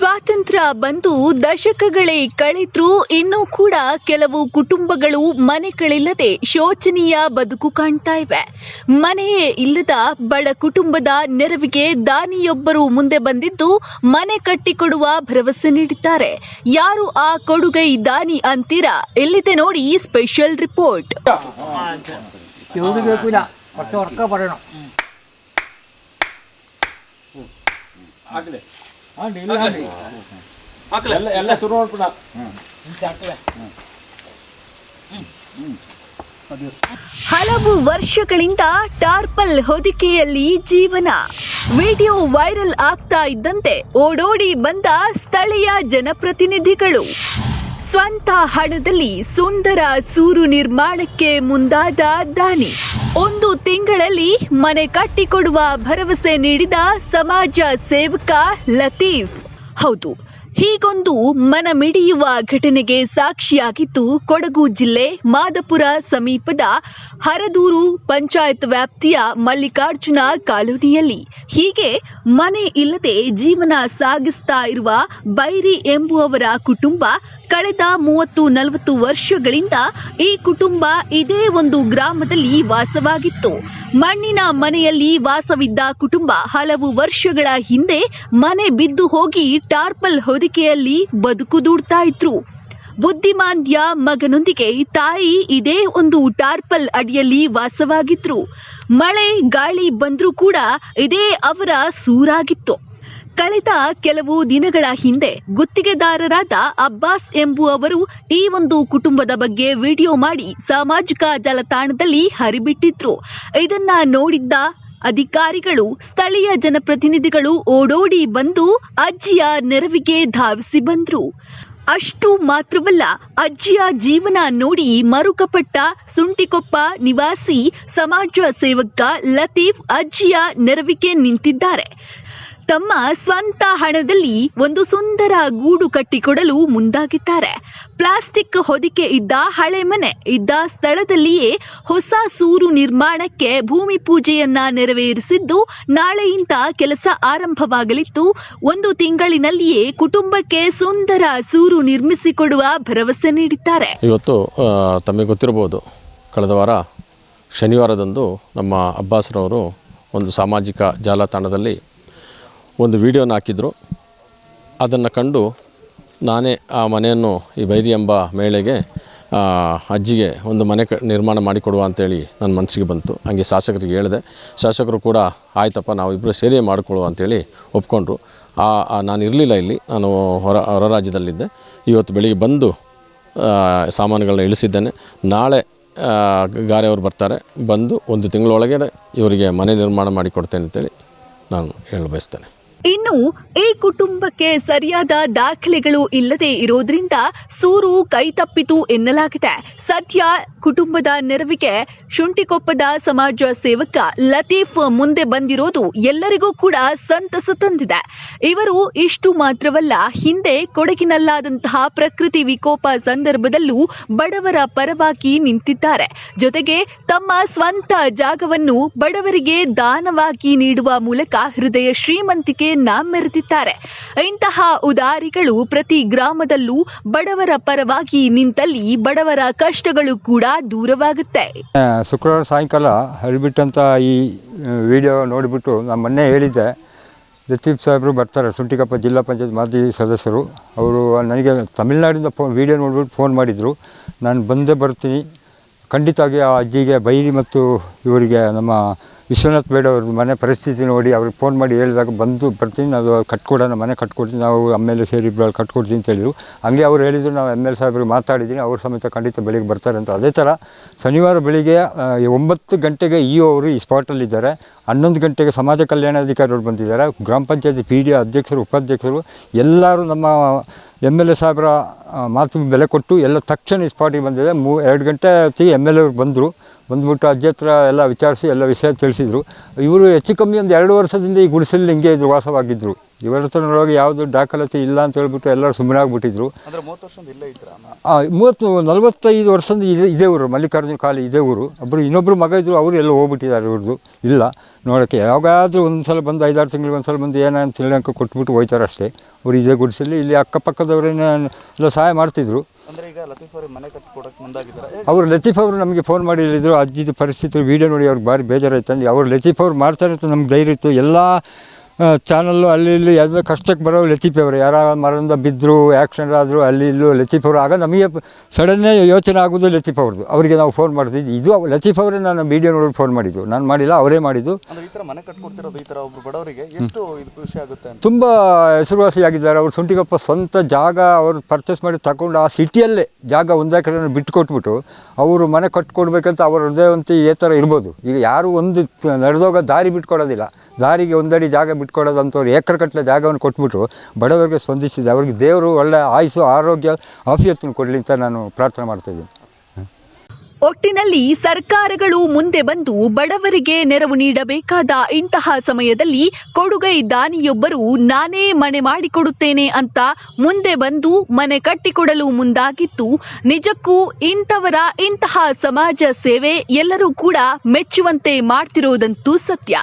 ಸ್ವಾತಂತ್ರ್ಯ ಬಂದು ದಶಕಗಳೇ ಕಳೆದ್ರೂ ಇನ್ನೂ ಕೂಡ ಕೆಲವು ಕುಟುಂಬಗಳು ಮನೆಗಳಿಲ್ಲದೆ ಶೋಚನೀಯ ಬದುಕು ಕಾಣ್ತಾ ಇವೆ. ಮನೆಯೇ ಇಲ್ಲದ ಬಡ ಕುಟುಂಬದ ನೆರವಿಗೆ ದಾನಿಯೊಬ್ಬರು ಮುಂದೆ ಬಂದಿದ್ದು ಮನೆ ಕಟ್ಟಿಕೊಡುವ ಭರವಸೆ ನೀಡಿದ್ದಾರೆ. ಯಾರು ಆ ಕೊಡುಗೈ ದಾನಿ ಅಂತೀರಾ? ಇಲ್ಲಿದೆ ನೋಡಿ ಸ್ಪೆಷಲ್ ರಿಪೋರ್ಟ್. ചൂട് ಎಲ್ಲ ಶುರು ಹಲವು ವರ್ಷಗಳಿಂದ ಟಾರ್ಪಲ್ ಹೊದಿಕೆಯಲ್ಲಿ ಜೀವನ. ವಿಡಿಯೋ ವೈರಲ್ ಆಗ್ತಾ ಇದ್ದಂತೆ ಓಡೋಡಿ ಬಂದ ಸ್ಥಳೀಯ ಜನಪ್ರತಿನಿಧಿಗಳು. ಸ್ವಂತ ಹಣದಲ್ಲಿ ಸುಂದರ ಸೂರು ನಿರ್ಮಾಣಕ್ಕೆ ಮುಂದಾದ ದಾನಿ. ಒಂದು ತಿಂಗಳಲ್ಲಿ ಮನೆ ಕಟ್ಟಿಕೊಡುವ ಭರವಸೆ ನೀಡಿದ ಸಮಾಜ ಸೇವಕ ಲತೀಫ್. ಹೌದು, ಹೀಗೊಂದು ಮನಮಿಡಿಯುವ ಘಟನೆಗೆ ಸಾಕ್ಷಿಯಾಗಿತ್ತು ಕೊಡಗು ಜಿಲ್ಲೆ ಮಾದಪುರ ಸಮೀಪದ ಹರದೂರು ಪಂಚಾಯತ್ ವ್ಯಾಪ್ತಿಯ ಮಲ್ಲಿಕಾರ್ಜುನ ಕಾಲೋನಿಯಲ್ಲಿ. ಹೀಗೆ ಮನೆ ಇಲ್ಲದೆ ಜೀವನ ಸಾಗಿಸ್ತಾ ಇರುವ ಬೈರಿ ಎಂಬುವವರ ಕುಟುಂಬ ಕಳೆದ ಮೂವತ್ತು ನಲವತ್ತು ವರ್ಷಗಳಿಂದ ಈ ಕುಟುಂಬ ಇದೇ ಒಂದು ಗ್ರಾಮದಲ್ಲಿ ವಾಸವಾಗಿತ್ತು. ಮಣ್ಣಿನ ಮನೆಯಲ್ಲಿ ವಾಸವಿದ್ದ ಕುಟುಂಬ ಹಲವು ವರ್ಷಗಳ ಹಿಂದೆ ಮನೆ ಬಿದ್ದು ಹೋಗಿ ಟಾರ್ಪಲ್ ಹೊದಿಕೆಯಲ್ಲಿ ಬದುಕು ದೂಡ್ತಾ ಇದ್ರು. ಬುದ್ಧಿಮಾಂದ್ಯ ಮಗನೊಂದಿಗೆ ತಾಯಿ ಇದೇ ಒಂದು ಟಾರ್ಪಲ್ ಅಡಿಯಲ್ಲಿ ವಾಸವಾಗಿದ್ರು. ಮಳೆ, ಗಾಳಿ ಬಂದ್ರೂ ಕೂಡ ಇದೇ ಅವರ ಸೂರಾಗಿತ್ತು. ಕಳೆದ ಕೆಲವು ದಿನಗಳ ಹಿಂದೆ ಗುತ್ತಿಗೆದಾರರಾದ ಅಬ್ಬಾಸ್ ಎಂಬುವವರು ಈ ಒಂದು ಕುಟುಂಬದ ಬಗ್ಗೆ ವಿಡಿಯೋ ಮಾಡಿ ಸಾಮಾಜಿಕ ಜಾಲತಾಣದಲ್ಲಿ ಹರಿಬಿಟ್ಟಿದ್ರು. ಇದನ್ನ ನೋಡಿದ್ದ ಅಧಿಕಾರಿಗಳು, ಸ್ಥಳೀಯ ಜನಪ್ರತಿನಿಧಿಗಳು ಓಡೋಡಿ ಬಂದು ಅಜ್ಜಿಯ ನೆರವಿಗೆ ಧಾವಿಸಿ ಬಂದ್ರು. ಅಷ್ಟು ಮಾತ್ರವಲ್ಲ, ಅಜ್ಜಿಯ ಜೀವನ ನೋಡಿ ಮರುಕಪಟ್ಟ ಸುಂಟಿಕೊಪ್ಪ ನಿವಾಸಿ, ಸಮಾಜ ಸೇವಕ ಲತೀಫ್ ಅಜ್ಜಿಯ ನೆರವಿಗೆ ನಿಂತಿದ್ದಾರೆ. ತಮ್ಮ ಸ್ವಂತ ಹಣದಲ್ಲಿ ಒಂದು ಸುಂದರ ಗೂಡು ಕಟ್ಟಿಕೊಡಲು ಮುಂದಾಗಿದ್ದಾರೆ. ಪ್ಲಾಸ್ಟಿಕ್ ಹೊದಿಕೆ ಇದ್ದ ಹಳೆ ಮನೆ ಇದ್ದ ಸ್ಥಳದಲ್ಲಿಯೇ ಹೊಸ ಸೂರು ನಿರ್ಮಾಣಕ್ಕೆ ಭೂಮಿ ಪೂಜೆಯನ್ನ ನೆರವೇರಿಸಿದ್ದು, ನಾಳೆಯಿಂದ ಕೆಲಸ ಆರಂಭವಾಗಲಿದ್ದು, ಒಂದು ತಿಂಗಳಿನಲ್ಲಿಯೇ ಕುಟುಂಬಕ್ಕೆ ಸುಂದರ ಸೂರು ನಿರ್ಮಿಸಿಕೊಡುವ ಭರವಸೆ ನೀಡಿದ್ದಾರೆ. ಇವತ್ತು ತಮಗೆ ಗೊತ್ತಿರಬಹುದು, ಕಳೆದ ವಾರ ಶನಿವಾರದಂದು ನಮ್ಮ ಅಬ್ಬಾಸ್ರವರು ಒಂದು ಸಾಮಾಜಿಕ ಜಾಲತಾಣದಲ್ಲಿ ಒಂದು ವಿಡಿಯೋನ ಹಾಕಿದ್ರು. ಅದನ್ನು ಕಂಡು ನಾನೇ ಆ ಮನೆಯನ್ನು ಈ ಬೈರಿ ಎಂಬ ಮೇಳೆಗೆ ಅಜ್ಜಿಗೆ ಒಂದು ಮನೆ ಕ, ನಿರ್ಮಾಣ ಮಾಡಿಕೊಡುವ ಅಂತೇಳಿ ನನ್ನ ಮನಸ್ಸಿಗೆ ಬಂತು. ಹಂಗೆ ಶಾಸಕರಿಗೆ ಹೇಳಿದೆ. ಶಾಸಕರು ಕೂಡ, ಆಯ್ತಪ್ಪ, ನಾವು ಇಬ್ಬರು ಸೇರಿ ಮಾಡಿಕೊಳ್ಳುವ ಅಂತೇಳಿ ಒಪ್ಕೊಂಡ್ರು. ಆ ನಾನು ಇರಲಿಲ್ಲ ಇಲ್ಲಿ. ನಾನು ಹೊರ ಹೊರ ರಾಜ್ಯದಲ್ಲಿದ್ದೆ. ಇವತ್ತು ಬೆಳಿಗ್ಗೆ ಬಂದು ಸಾಮಾನುಗಳನ್ನ ಇಳಿಸಿದ್ದೇನೆ. ನಾಳೆ ಗಾರೆಯವರು ಬರ್ತಾರೆ. ಬಂದು ಒಂದು ತಿಂಗಳೊಳಗೆ ಇವರಿಗೆ ಮನೆ ನಿರ್ಮಾಣ ಮಾಡಿಕೊಡ್ತೇನೆ ಅಂತೇಳಿ ನಾನು ಹೇಳ ಬಯಸ್ತೇನೆ ಇನ್ನು ಈ ಕುಟುಂಬಕ್ಕೆ ಸರಿಯಾದ ದಾಖಲೆಗಳು ಇಲ್ಲದೆ ಇರೋದ್ರಿಂದ ಸೂರು ಕೈತಪ್ಪಿತು ಎನ್ನಲಾಗಿದೆ. ಸದ್ಯ ಕುಟುಂಬದ ನೆರವಿಗೆ ಶುಂಠಿಕೊಪ್ಪದ ಸಮಾಜ ಸೇವಕ ಲತೀಫ್ ಮುಂದೆ ಬಂದಿರೋದು ಎಲ್ಲರಿಗೂ ಕೂಡ ಸಂತಸ ತಂದಿದೆ. ಇವರು ಇಷ್ಟು ಮಾತ್ರವಲ್ಲ, ಹಿಂದೆ ಕೊಡಗಿನಲ್ಲಾದಂತಹ ಪ್ರಕೃತಿ ವಿಕೋಪ ಸಂದರ್ಭದಲ್ಲೂ ಬಡವರ ಪರವಾಗಿ ನಿಂತಿದ್ದಾರೆ. ಜೊತೆಗೆ ತಮ್ಮ ಸ್ವಂತ ಜಾಗವನ್ನು ಬಡವರಿಗೆ ದಾನವಾಗಿ ನೀಡುವ ಮೂಲಕ ಹೃದಯ ಶ್ರೀಮಂತಿಕೆ ಮೆರೆದಿದ್ದಾರೆ ಇಂತಹ ಉದಾರಿಗಳು ಪ್ರತಿ ಗ್ರಾಮದಲ್ಲೂ ಬಡವರ ಪರವಾಗಿ ನಿಂತಲ್ಲಿ ಬಡವರ ಕಷ್ಟಗಳು ಕೂಡ ದೂರವಾಗುತ್ತೆ. ಶುಕ್ರವಾರ ಸಾಯಂಕಾಲ ಹರಿಬಿಟ್ಟಂಥ ಈ ವಿಡಿಯೋ ನೋಡಿಬಿಟ್ಟು ನಾನು ಮೊನ್ನೆ ಹೇಳಿದ್ದೆ. ಲತೀಫ್ ಸಾಹೇಬರು ಬರ್ತಾರೆ ಸುಂಟಿಕಪ್ಪ ಜಿಲ್ಲಾ ಪಂಚಾಯತ್ ಮಾಜಿ ಸದಸ್ಯರು. ಅವರು ನನಗೆ ತಮಿಳ್ನಾಡಿಂದ ಫೋನ್ ವಿಡಿಯೋ ನೋಡಿಬಿಟ್ಟು ಫೋನ್ ಮಾಡಿದರು. ನಾನು ಬಂದೇ ಬರ್ತೀನಿ. ಖಂಡಿತವಾಗಿ ಆ ಅಜ್ಜಿಗೆ ಬೈರಿ ಮತ್ತು ಇವರಿಗೆ ನಮ್ಮ ವಿಶ್ವನಾಥ್ ಬೇಡ ಅವ್ರ ಮನೆ ಪರಿಸ್ಥಿತಿ ನೋಡಿ ಅವ್ರಿಗೆ ಫೋನ್ ಮಾಡಿ ಹೇಳಿದಾಗ ಬಂದು ಬರ್ತೀನಿ ನಾವು ಕಟ್ಕೊಡೋಣ, ಮನೆ ಕಟ್ಕೊಡ್ತೀನಿ, ನಾವು ಆಮೇಲೆ ಸೇರಿ ಇಬ್ಬರು ಕಟ್ಕೊಡ್ತೀನಿ ಅಂತ ಹೇಳಿದರು. ಹಂಗೆ ಅವ್ರು ಹೇಳಿದ್ರು, ನಾವು ಎಂ ಎಲ್ ಸಾಹೇಬ್ರಿಗೆ ಮಾತಾಡಿದ್ದೀನಿ, ಅವ್ರ ಸಮೇತ ಖಂಡಿತ ಬೆಳಿಗ್ಗೆ ಬರ್ತಾರೆ ಅಂತ. ಅದೇ ಥರ ಶನಿವಾರ ಬೆಳಿಗ್ಗೆ ಒಂಬತ್ತು ಗಂಟೆಗೆ ಇ ಅವರು ಈ ಸ್ಪಾಟಲ್ಲಿದ್ದಾರೆ ಹನ್ನೊಂದು ಗಂಟೆಗೆ ಸಮಾಜ ಕಲ್ಯಾಣಾಧಿಕಾರಿಗಳು ಬಂದಿದ್ದಾರೆ. ಗ್ರಾಮ ಪಂಚಾಯತಿ ಪಿ ಡಿ ಅಧ್ಯಕ್ಷರು, ಉಪಾಧ್ಯಕ್ಷರು, ಎಲ್ಲರೂ ನಮ್ಮ ಎಂ ಎಲ್ ಎ ಸಾಹೇಬರ ಮಾತು ಬೆಲೆ ಕೊಟ್ಟು ಎಲ್ಲ ತಕ್ಷಣ ಈ ಸ್ಪಾಟಿಗೆ ಬಂದಿದೆ. ಮೂ, ಎರಡು ಗಂಟೆ ಹೊತ್ತಿಗೆ ಎಂ ಎಲ್ ಎ ಬಂದರು. ಬಂದ್ಬಿಟ್ಟು ಅಜ್ಜಿ ಹತ್ರ ಎಲ್ಲ ವಿಚಾರಿಸಿ, ಎಲ್ಲ ವಿಷಯ ತಿಳಿಸಿದರು. ಇವರು ಹೆಚ್ಚು ಕಮ್ಮಿ ಒಂದು ಎರಡು ವರ್ಷದಿಂದ ಈ ಗುಡಿಸಲು ಹಿಂಗೆ ವಾಸವಾಗಿದ್ದರು ಇವರ ಹತ್ರ ಯಾವುದು ದಾಖಲಾತಿ ಇಲ್ಲ ಅಂತ ಹೇಳ್ಬಿಟ್ಟು ಎಲ್ಲರೂ ಸುಮ್ಮನೆ ಆಗ್ಬಿಟ್ಟಿದ್ರು. ಮೂವತ್ತು ನಲವತ್ತೈದು ವರ್ಷದಿಂದ ಇದೆ ಇದೇ ಊರು ಮಲ್ಲಿಕಾರ್ಜುನ ಕಾಲಿ ಇದೇ ಊರು. ಒಬ್ಬರು ಇನ್ನೊಬ್ಬರು ಮಗ ಇದ್ದರು ಅವರು ಎಲ್ಲ ಹೋಗ್ಬಿಟ್ಟಿದ್ದಾರೆ ಇವ್ರದ್ದು. ಇಲ್ಲ ನೋಡೋಕ್ಕೆ ಯಾವಾಗಾದರೂ ಒಂದು ಸಲ ಬಂದು ಐದಾರು ತಿಂಗಳಿಗೆ ಒಂದು ಸಲ ಬಂದು ಏನಂತ ತಿಳ್ಕೊಂಡ್ರೆ ಕೊಟ್ಬಿಟ್ಟು ಹೋಯ್ತಾರೆ ಅಷ್ಟೇ. ಅವರು ಇದೇ ಗುಡಿಸಲಿ ಇಲ್ಲಿ ಅಕ್ಕಪಕ್ಕದವರೇನೇ ಎಲ್ಲ ಸಹಾಯ ಮಾಡ್ತಿದ್ರು. ಅವರು ಲತೀಫ್ ಅವರು ನಮಗೆ ಫೋನ್ ಮಾಡಿ ಹೇಳಿದ್ರು ಅಜ್ಜಿದ ಪರಿಸ್ಥಿತಿ ವೀಡಿಯೋ ನೋಡಿ ಅವ್ರಿಗೆ ಭಾರಿ ಬೇಜಾರಾಯ್ತು. ಅಂದ್ರೆ ಅವ್ರು ಲತೀಫ್ ಅವ್ರು ಮಾಡ್ತಾರೆ ಅಂತ ನಮ್ಗೆ ಧೈರ್ಯ ಇತ್ತು. ಎಲ್ಲ ಚಾನಲ್ಲು ಅಲ್ಲಿ ಇಲ್ಲಿ ಯಾವುದೋ ಕಷ್ಟಕ್ಕೆ ಬರೋ ಲತೀಫ್ ಅವರು. ಯಾರ ಮರದಿಂದ ಬಿದ್ದರು ಆ್ಯಕ್ಸಿಡೆಂಟ್ ಆದರೂ ಅಲ್ಲಿ ಇಲ್ಲೂ ಲತೀಫ್ ಅವರು. ಆಗ ನಮಗೆ ಸಡನ್ನೇ ಯೋಚನೆ ಆಗೋದು ಲತೀಫ್ ಅವ್ರದ್ದು. ಅವರಿಗೆ ನಾವು ಫೋನ್ ಮಾಡ್ತಿದ್ವಿ. ಇದು ಲತೀಫ್ ಅವರೇ ನಾನು ವೀಡಿಯೋ ನೋಡಿ ಫೋನ್ ಮಾಡಿದ್ದು. ನಾನು ಮಾಡಿಲ್ಲ ಅವರೇ ಮಾಡಿದ್ದು. ತುಂಬ ಹೆಸರುವಾಸಿಯಾಗಿದ್ದಾರೆ. ಅವರು ಸುಂಟಿಗಪ್ಪ ಸ್ವಂತ ಜಾಗ ಅವರು ಪರ್ಚೇಸ್ ಮಾಡಿ ತಗೊಂಡು ಆ ಸಿಟಿಯಲ್ಲೇ ಜಾಗ ಒಂದೇ ಕಡೆ ಬಿಟ್ಟು ಕೊಟ್ಬಿಟ್ಟು ಅವರು ಮನೆ ಕಟ್ಕೊಡ್ಬೇಕಂತ ಅವರ ಹೃದಯವಂತಿ ಈ ಥರ ಇರ್ಬೋದು. ಈಗ ಯಾರು ಒಂದು ನಡೆದೋಗ ದಾರಿ ಬಿಟ್ಕೊಡೋದಿಲ್ಲ. ದಾರಿಗೆ ಒಂದಡಿ ಜಾಗ ಬಿಟ್ಕೊಡೋದಂಥವ್ರು ಏಕರ್ ಜಾಗವನ್ನು ಕೊಟ್ಬಿಟ್ಟು ಬಡವರಿಗೆ ಸ್ಪಂದಿಸಿದೆ. ಅವ್ರಿಗೆ ದೇವರು ಒಳ್ಳೆ ಆಯುಸು, ಆರೋಗ್ಯ, ಆಫಿಯತ್ತನ್ನು ಕೊಡಲಿ ಅಂತ ನಾನು ಪ್ರಾರ್ಥನೆ ಮಾಡ್ತಾಯಿದ್ದೀನಿ ಒಟ್ಟಿನಲ್ಲಿ ಸರ್ಕಾರಗಳು ಮುಂದೆ ಬಂದು ಬಡವರಿಗೆ ನೆರವು ನೀಡಬೇಕಾದ ಇಂತಹ ಸಮಯದಲ್ಲಿ ಕೊಡುಗೈ ದಾನಿಯೊಬ್ಬರು ನಾನೇ ಮನೆ ಮಾಡಿಕೊಡುತ್ತೇನೆ ಅಂತ ಮುಂದೆ ಬಂದು ಮನೆ ಕಟ್ಟಿಕೊಡಲು ಮುಂದಾಗಿತ್ತು ನಿಜಕ್ಕೂ ಇಂಥವರ ಇಂತಹ ಸಮಾಜ ಸೇವೆ ಎಲ್ಲರೂ ಕೂಡ ಮೆಚ್ಚುವಂತೆ ಮಾಡ್ತಿರೋದಂತೂ ಸತ್ಯ.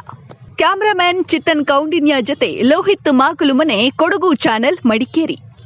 ಕ್ಯಾಮ್ರಾಮನ್ ಚಿತ್ತನ್ ಕೌಂಡಿನ್ಯ ಜೊತೆ ಲೋಹಿತ್ ಮಾಕುಲುಮನೆ ಕೊಡಗು ಚಾನೆಲ್ ಮಡಿಕೇರಿ.